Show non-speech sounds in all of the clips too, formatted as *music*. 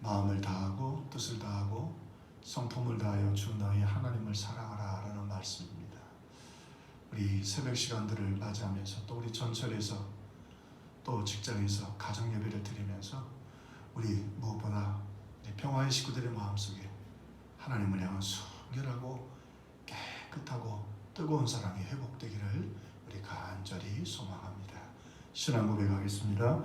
마음을 다하고 뜻을 다하고 성품을 다하여 주 너희 하나님을 사랑하라 라는 말씀입니다. 우리 새벽 시간들을 맞이하면서 또 우리 전철에서 또 직장에서 가정 예배를 드리면서 우리 무엇보다 평화의 식구들의 마음속에 하나님을 향한 순결하고 깨끗하고 뜨거운 사랑이 회복되기를 우리 간절히 소망합니다. 신앙 고백하겠습니다.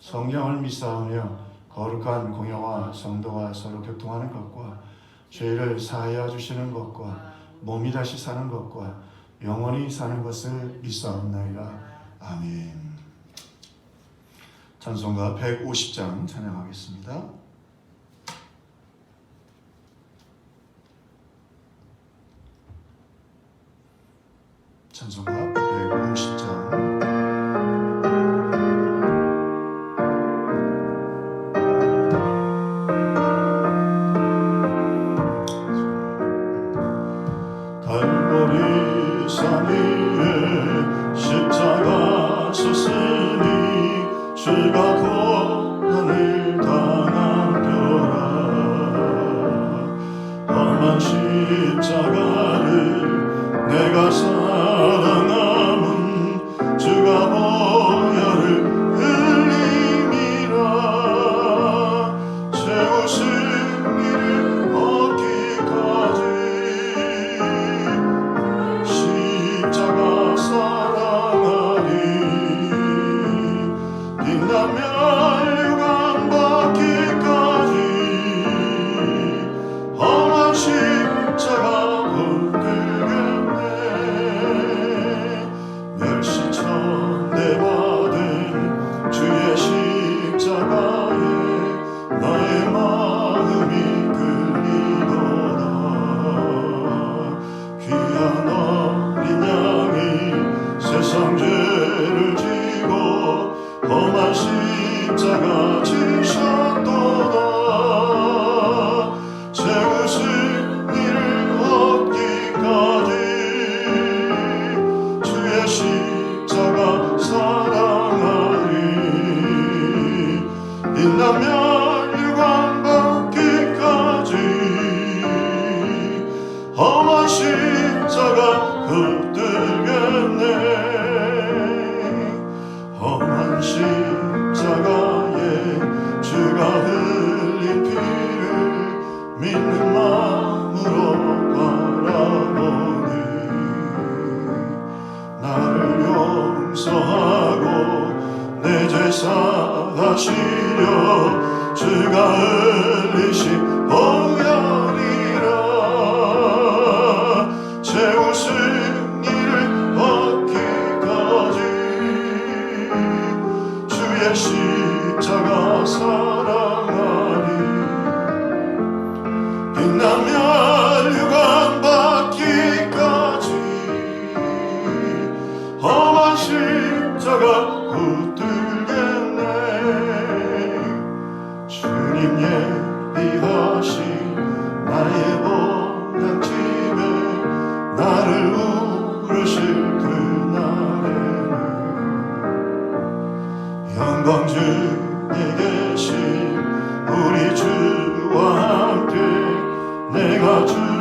성령을 믿사오며 거룩한 공여와 성도와 서로 교통하는 것과 죄를 사하여 주시는 것과 몸이 다시 사는 것과 영원히 사는 것을 믿사옵나이다. 아멘. 찬송가 150장 찬양하겠습니다. 찬송가 150장 하시려 주가 흘리신 영광 주에 계신 우리 주와 함께 내가 죽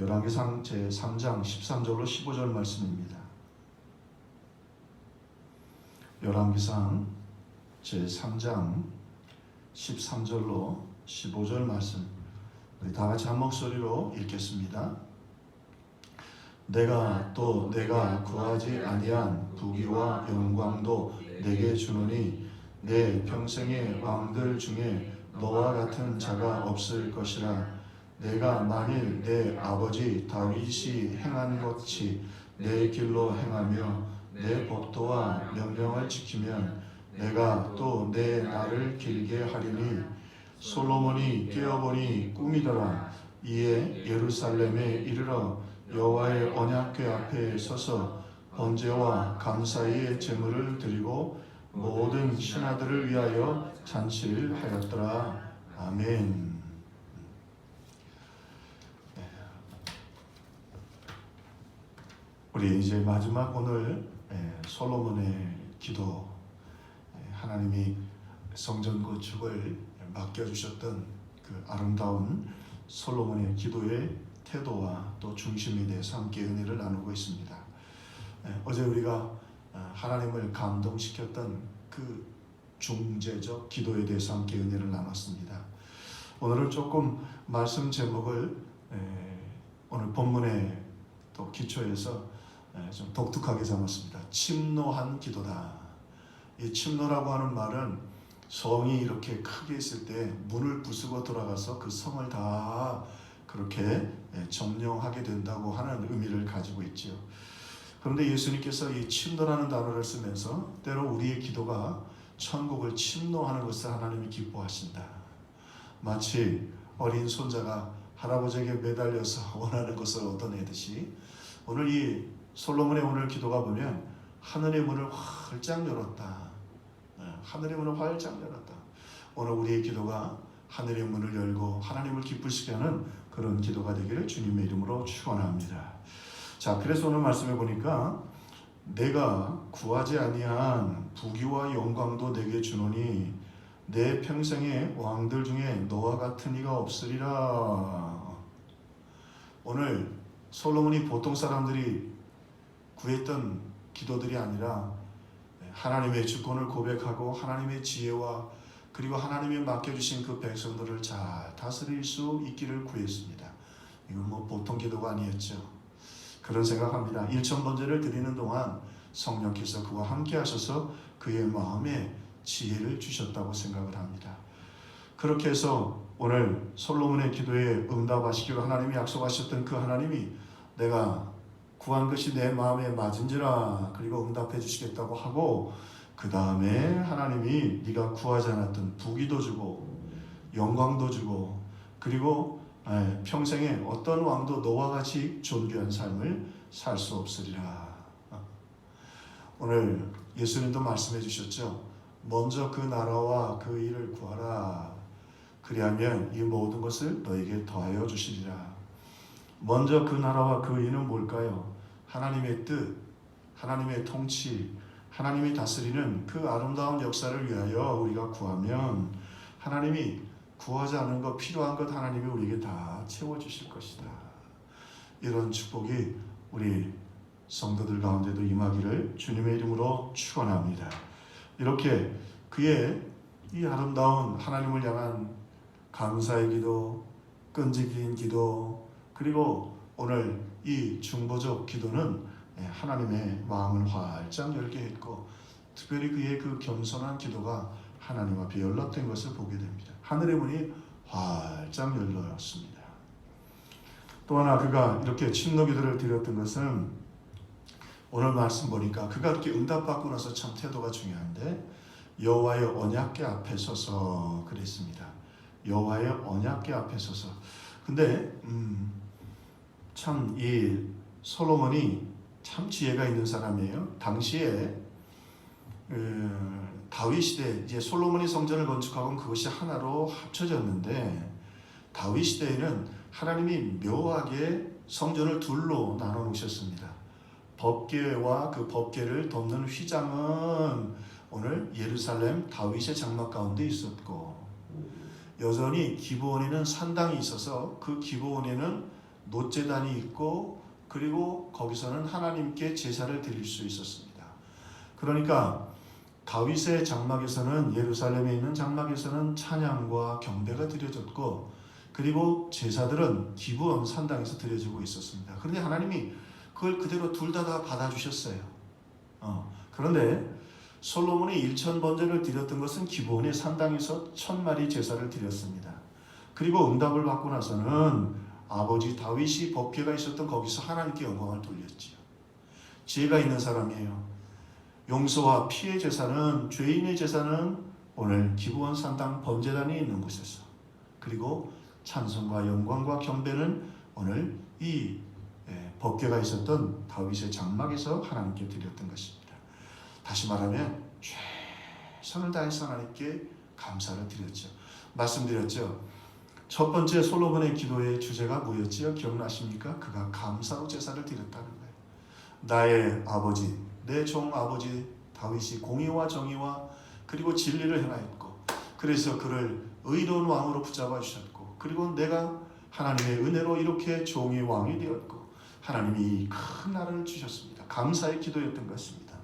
열왕기상 제 3장 13절로 15절 말씀입니다. 열왕기상 제 3장 13절로 15절 말씀 우리 다 같이 한 목소리로 읽겠습니다. 내가 또 내가 구하지 아니한 부귀와 영광도 내게 주노니 내 평생의 왕들 중에 너와 같은 자가 없을 것이라 내가 만일 내 아버지 다윗이 행한 것이 내 길로 행하며 내 법도와 명령을 지키면 내가 또 내 날을 길게 하리니 솔로몬이 깨어보니 꿈이더라 이에 예루살렘에 이르러 여호와의 언약궤 앞에 서서 번제와 감사의 제물을 드리고 모든 신하들을 위하여 잔치를 하였더라 아멘. 우리 이제 마지막 오늘 예, 솔로몬의 기도 예, 하나님이 성전 건축을 맡겨주셨던 그 아름다운 솔로몬의 기도의 태도와 또 중심에 대해서 함께 은혜를 나누고 있습니다. 예, 어제 우리가 어, 하나님을 감동시켰던 그 중재적 기도에 대해서 함께 은혜를 나눴습니다. 오늘은 조금 말씀 제목을 에, 오늘 본문의 또 기초에서 에, 좀 독특하게 잡았습니다. 침노한 기도다. 이 침노라고 하는 말은 성이 이렇게 크게 있을 때 문을 부수고 돌아가서 그 성을 다 그렇게 에, 점령하게 된다고 하는 의미를 가지고 있지요. 그런데 예수님께서 이 침노라는 단어를 쓰면서 때로 우리의 기도가 천국을 침노하는 것을 하나님이 기뻐하신다. 마치 어린 손자가 할아버지에게 매달려서 *laughs* 원하는 것을 얻어내듯이 오늘 이 솔로몬의 오늘 기도가 보면 하늘의 문을 활짝 열었다. 네, 하늘의 문을 활짝 열었다. 오늘 우리의 기도가 하늘의 문을 열고 하나님을 기쁘시게 하는 그런 기도가 되기를 주님의 이름으로 축원합니다. 자, 그래서 오늘 말씀해 보니까 내가 구하지 아니한 부귀와 영광도 내게 주노니 내 평생의 왕들 중에 너와 같은 이가 없으리라. 오늘 솔로몬이 보통 사람들이 구했던 기도들이 아니라 하나님의 주권을 고백하고 하나님의 지혜와 그리고 하나님이 맡겨주신 그 백성들을 잘 다스릴 수 있기를 구했습니다. 이건 뭐 보통 기도가 아니었죠. 그런 생각합니다. 일천 번제를 드리는 동안 성령께서 그와 함께 하셔서 그의 마음에 지혜를 주셨다고 생각을 합니다. 그렇게 해서 오늘 솔로몬의 기도에 응답하시기로 하나님이 약속하셨던 그 하나님이 내가 구한 것이 내 마음에 맞은지라 그리고 응답해 주시겠다고 하고 그 다음에 하나님이 네가 구하지 않았던 부귀도 주고 영광도 주고 그리고 예, 평생에 어떤 왕도 너와 같이 존귀한 삶을 살 수 없으리라. 오늘 예수님도 말씀해 주셨죠. 먼저 그 나라와 그 일을 구하라. 그리하면 이 모든 것을 너에게 더하여 주시리라. 먼저 그 나라와 그 일은 뭘까요? 하나님의 뜻, 하나님의 통치, 하나님이 다스리는 그 아름다운 역사를 위하여 우리가 구하면 하나님이 구하지 않은 것, 필요한 것 하나님이 우리에게 다 채워주실 것이다. 이런 축복이 우리 성도들 가운데도 임하기를 주님의 이름으로 축원합니다. 이렇게 그의 이 아름다운 하나님을 향한 감사의 기도, 끈질긴 기도, 그리고 오늘 이 중보적 기도는 하나님의 마음을 활짝 열게 했고, 특별히 그의 그 겸손한 기도가 하나님 앞에 연락된 것을 보게 됩니다. 하늘의 문이 활짝 열렸습니다. 또 하나 그가 이렇게 침노 기도를 드렸던 것은 오늘 말씀 보니까 그가 이렇게 응답받고 나서 참 태도가 중요한데 여호와의 언약궤 앞에 서서 그랬습니다. 여호와의 언약궤 앞에 서서. 근데 음, 참 이 솔로몬이 참 지혜가 있는 사람이에요. 당시에 그 다윗 시대 이제 솔로몬이 성전을 건축하고 그것이 하나로 합쳐졌는데 다윗 시대에는 하나님이 묘하게 성전을 둘로 나눠 놓으셨습니다. 법궤와 그 법궤를 덮는 휘장은 오늘 예루살렘 다윗의 장막 가운데 있었고 여전히 기브온에는 산당이 있어서 그 기브온에는 노제단이 있고 그리고 거기서는 하나님께 제사를 드릴 수 있었습니다. 그러니까 다윗의 장막에서는 예루살렘에 있는 장막에서는 찬양과 경배가 드려졌고 그리고 제사들은 기브온 산당에서 드려지고 있었습니다. 그런데 하나님이 그걸 그대로 둘 다 다 받아주셨어요. 어, 그런데 솔로몬이 일천 번제를 드렸던 것은 기브온의 산당에서 천 마리 제사를 드렸습니다. 그리고 응답을 받고 나서는 아버지 다윗이 법궤가 있었던 거기서 하나님께 영광을 돌렸지요. 지혜가 있는 사람이에요. 용서와 피의 제사는 죄인의 제사는 오늘 기부원 산당 번제단이 있는 곳에서 그리고 찬송과 영광과 경배는 오늘 이 예, 법궤가 있었던 다윗의 장막에서 하나님께 드렸던 것입니다. 다시 말하면 최선을 다해서 하나님께 감사를 드렸죠. 말씀드렸죠. 첫 번째 솔로몬의 기도의 주제가 뭐였지요? 기억나십니까? 그가 감사로 제사를 드렸다는 거예요. 나의 아버지, 내 종 아버지 다윗이 공의와 정의와 그리고 진리를 행하였고 그래서 그를 의로운 왕으로 붙잡아 주셨고 그리고 내가 하나님의 은혜로 이렇게 종의 왕이 되었고 하나님이 큰 나라를 주셨습니다. 감사의 기도였던 것입니다.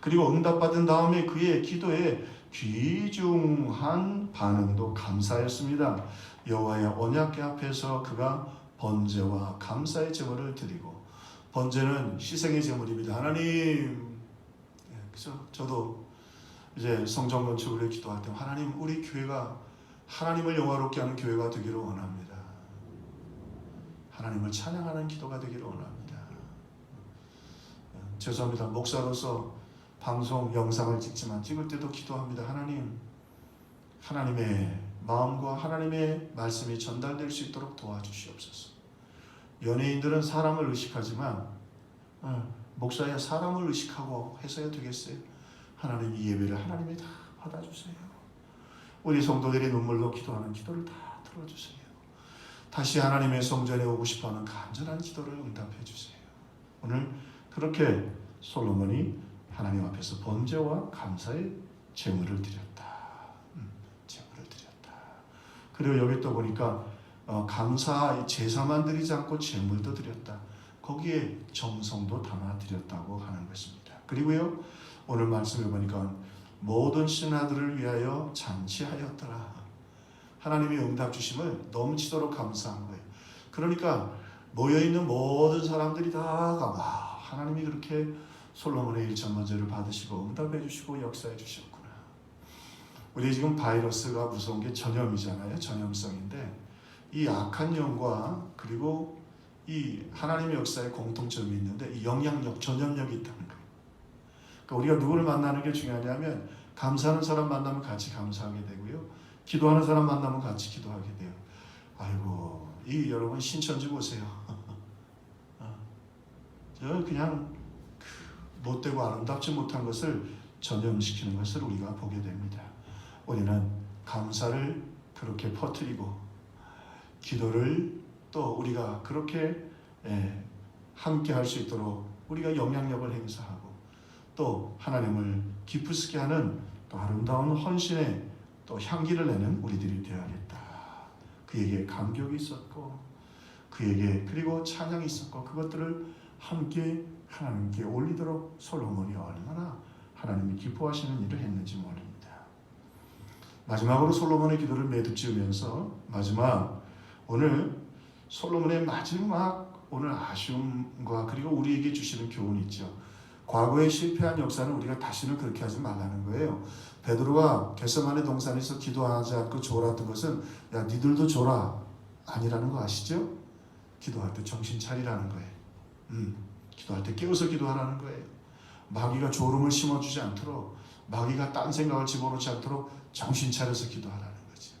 그리고 응답받은 다음에 그의 기도에 귀중한 반응도 감사였습니다. 여호와의 언약궤 앞에서 그가 번제와 감사의 제물을 드리고 번제는 희생의 제물입니다. 하나님, 예, 그죠? 저도 이제 성전 건축을 기도할 때 하나님 우리 교회가 하나님을 영화롭게 하는 교회가 되기를 원합니다. 하나님을 찬양하는 기도가 되기를 원합니다. 예, 죄송합니다. 목사로서 방송 영상을 찍지만 찍을 때도 기도합니다. 하나님, 하나님의 마음과 하나님의 말씀이 전달될 수 있도록 도와주시옵소서. 연예인들은 사람을 의식하지만 어, 목사야 사람을 의식하고 해서야 되겠어요. 하나님 이 예배를 하나님이 다 받아주세요. 우리 성도들이 눈물로 기도하는 기도를 다 들어주세요. 다시 하나님의 성전에 오고 싶어하는 간절한 기도를 응답해 주세요. 오늘 그렇게 솔로몬이 하나님 앞에서 번제와 감사의 제물을 드렸다. 음, 제물을 드렸다. 그리고 여기 또 보니까 어, 감사 제사만 드리지 않고 제물도 드렸다. 거기에 정성도 담아 드렸다고 하는 것입니다. 그리고요 오늘 말씀을 보니까 모든 신하들을 위하여 잔치하였더라. 하나님이 응답 주심을 넘치도록 감사한 거예요. 그러니까 모여 있는 모든 사람들이 다가 와 하나님이 그렇게 솔로몬의 일천 번제를 받으시고 응답해 주시고 역사해 주셨구나. 우리 지금 바이러스가 무서운 게 전염이잖아요. 전염성인데 이 악한 영과 그리고 이 하나님의 역사에 공통점이 있는데 이 영향력, 전염력이 있다는 거예요. 그러니까 우리가 누구를 만나는 게 중요하냐면 감사하는 사람 만나면 같이 감사하게 되고요. 기도하는 사람 만나면 같이 기도하게 돼요. 아이고, 이 여러분 신천지 보세요. *laughs* 어. 저 그냥 그 못되고 아름답지 못한 것을 전염시키는 것을 우리가 보게 됩니다. 우리는 감사를 그렇게 퍼뜨리고 기도를 또 우리가 그렇게 예, 함께 할 수 있도록 우리가 영향력을 행사하고 또 하나님을 기쁘시게 하는 또 아름다운 헌신의 또 향기를 내는 우리들이 되어야겠다. 그에게 감격이 있었고 그에게 그리고 찬양이 있었고 그것들을 함께 하나님께 올리도록 솔로몬이 얼마나 하나님이 기뻐하시는 일을 했는지 모릅니다. 마지막으로 솔로몬의 기도를 매듭 지으면서 마지막 오늘 솔로몬의 마지막 오늘 아쉬움과 그리고 우리에게 주시는 교훈이 있죠. 과거에 실패한 역사는 우리가 다시는 그렇게 하지 말라는 거예요. 베드로가 겟세마네 동산에서 기도하지 않고 졸았던 것은 야 니들도 졸아 아니라는 거 아시죠? 기도할 때 정신 차리라는 거예요. 음, 기도할 때 깨워서 기도하라는 거예요. 마귀가 졸음을 심어주지 않도록 마귀가 딴 생각을 집어넣지 않도록 정신 차려서 기도하라는 거죠.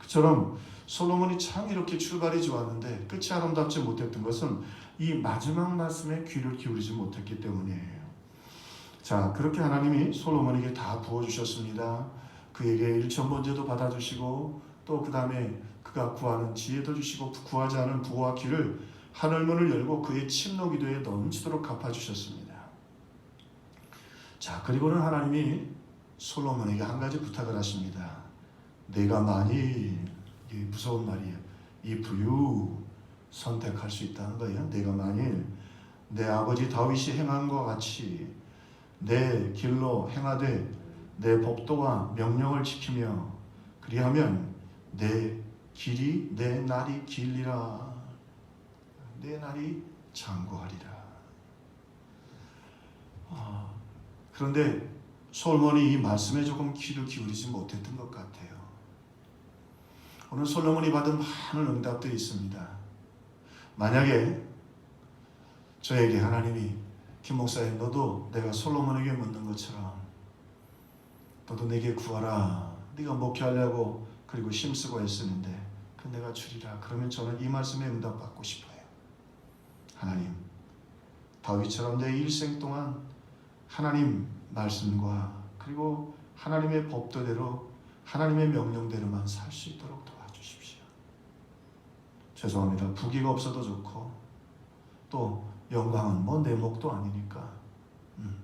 그처럼 솔로몬이 참 이렇게 출발이 좋았는데 끝이 아름답지 못했던 것은 이 마지막 말씀에 귀를 기울이지 못했기 때문이에요. 자, 그렇게 하나님이 솔로몬에게 다 부어주셨습니다. 그에게 일천 번제도 받아주시고 또 그 다음에 그가 구하는 지혜도 주시고 구하지 않은 부와 귀를 하늘문을 열고 그의 침노 기도에 넘치도록 갚아주셨습니다. 자, 그리고는 하나님이 솔로몬에게 한 가지 부탁을 하십니다. 내가 만일 무서운 말이에요. If you 선택할 수 있다는 거예요. 내가 만일 내 아버지 다윗이 행한 것 같이 내 길로 행하되 내 법도와 명령을 지키며 그리하면 내 길이 내 날이 길리라 내 날이 장구하리라. 아, 그런데 솔몬이 이 말씀에 조금 귀를 기울이지 못했던 것 같아요. 오늘 솔로몬이 받은 많은 응답들이 있습니다. 만약에 저에게 하나님이 김 목사님 너도 내가 솔로몬에게 묻는 것처럼 너도 내게 구하라 네가 목회하려고 그리고 힘쓰고 애쓰는데 그 내가 주리라 그러면 저는 이 말씀에 응답받고 싶어요. 하나님 다윗처럼 내 일생 동안 하나님 말씀과 그리고 하나님의 법도대로 하나님의 명령대로만 살 수 있도록 도와주십시오. 죄송합니다. 부귀가 없어도 좋고 또 영광은 뭐 내 목도 아니니까 음.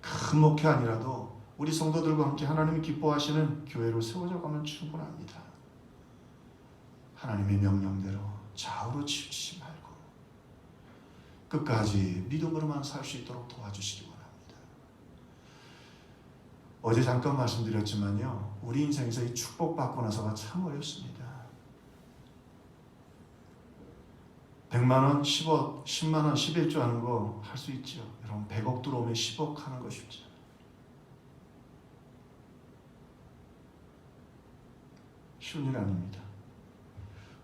큰 목회 아니라도 우리 성도들과 함께 하나님이 기뻐하시는 교회로 세워져 가면 충분합니다. 하나님의 명령대로 좌우로 치우치지 말고 끝까지 믿음으로만 살 수 있도록 도와주시기 원합니다. 어제 잠깐 말씀드렸지만요, 우리 인생에서 이 축복받고 나서가 참 어렵습니다. 100만 원, 10억, 10만 원, 11조 하는 거 할 수 있죠. 여러분 100억 들어오면 10억 하는 거 쉽죠. 쉬운 일 아닙니다.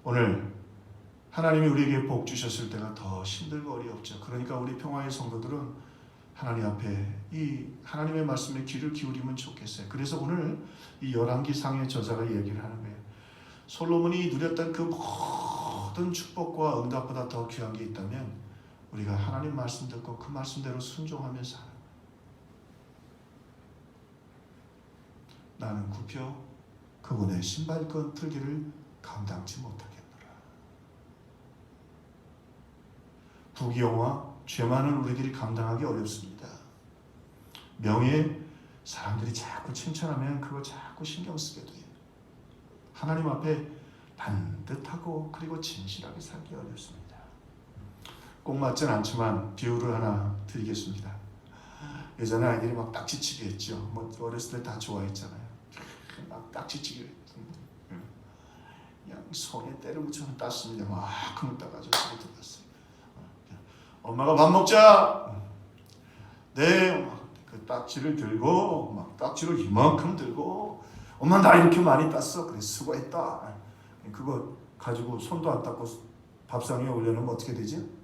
오늘 하나님이 우리에게 복 주셨을 때가 더 힘들고 어렵죠. 그러니까 우리 평화의 성도들은 하나님 앞에 이 하나님의 말씀에 귀를 기울이면 좋겠어요. 그래서 오늘 이 열왕기 상의 저자가 얘기를 하는 거예요. 솔로몬이 누렸던 그 모든 축복과 응답보다 더 귀한 게 있다면 우리가 하나님 말씀 듣고 그 말씀대로 순종하며 살아. 나는 굽혀 그분의 신발끈 풀기를 감당치 못하겠노라. 부귀영화 죄 많은 우리들이 감당하기 어렵습니다. 명예 사람들이 자꾸 칭찬하면 그거 자꾸 신경 쓰게 돼요. 하나님 앞에 반듯하고 그리고 진실하게 살기 어렵습니다. 꼭 맞진 않지만 비유를 하나 드리겠습니다. 예전에 아이들이 막 딱지치기 했죠. 뭐 어렸을 때 다 좋아했잖아요. 막 딱지치기 그냥 손에 때려 붙여서 땄습니다. 막큼 따가지고 집에 들어갔어요. 엄마가 밥 먹자. 네, 그 딱지를 들고 막 딱지를 이만큼 들고 엄마 나 이렇게 많이 땄어. 그래 수고했다. 그거 가지고 손도 안 닦고 밥상 위에 올려놓으면 어떻게 되지?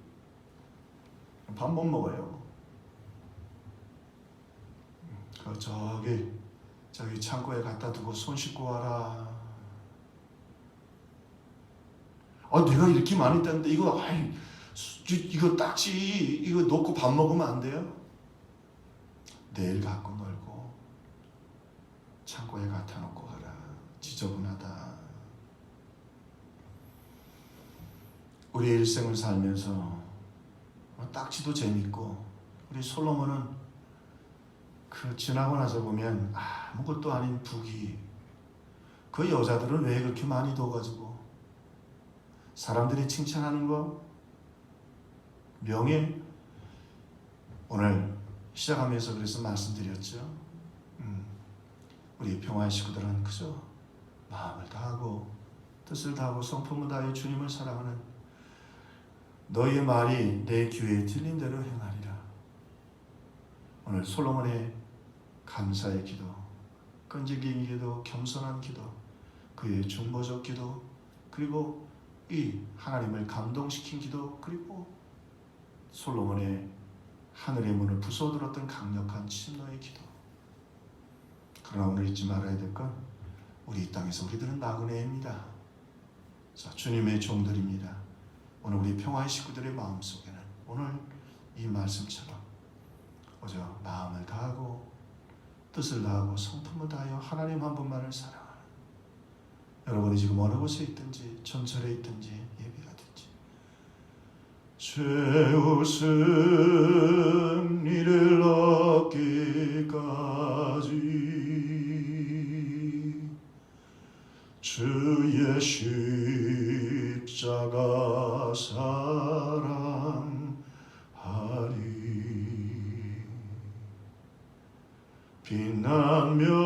밥 못 먹어요. 그 저기 저기 창고에 갖다 두고 손 씻고 와라. 아 내가 이렇게 많이 땄는데 이거 아이 이거 딱지 이거 놓고 밥 먹으면 안 돼요? 내일 갖고 놀고 창고에 갖다 놓고 가라. 지저분하다. 우리 일생을 살면서 딱지도 재밌고 우리 솔로몬은 그 지나고 나서 보면 아무것도 아닌 부귀 그 여자들은 왜 그렇게 많이 둬가지고 사람들이 칭찬하는 거 명예 오늘 시작하면서 그래서 말씀드렸죠. 음, 우리 평화의 식구들은 그저 마음을 다하고 뜻을 다하고 성품을 다하여 주님을 사랑하는 너희의 말이 내 귀에 들린 대로 행하리라. 오늘 솔로몬의 감사의 기도, 끈질긴 기도, 겸손한 기도, 그의 중보적 기도, 그리고 이 하나님을 감동시킨 기도, 그리고 솔로몬의 하늘의 문을 부숴들었던 강력한 침노의 기도. 그러나 오늘 잊지 말아야 될 건 우리 이 땅에서 우리들은 나그네입니다. 자, 주님의 종들입니다. 오늘 우리 평화의 식구들의 마음 속에는 오늘 이 말씀처럼 어저 마음을 다하고 뜻을 다하고 성품을 다하여 하나님 한 분만을 사랑하는 여러분이 지금 어느 곳에 있든지 전철에 있든지 제 웃음이를 얻기까지. 주의 십자가 사랑하리. 빛나며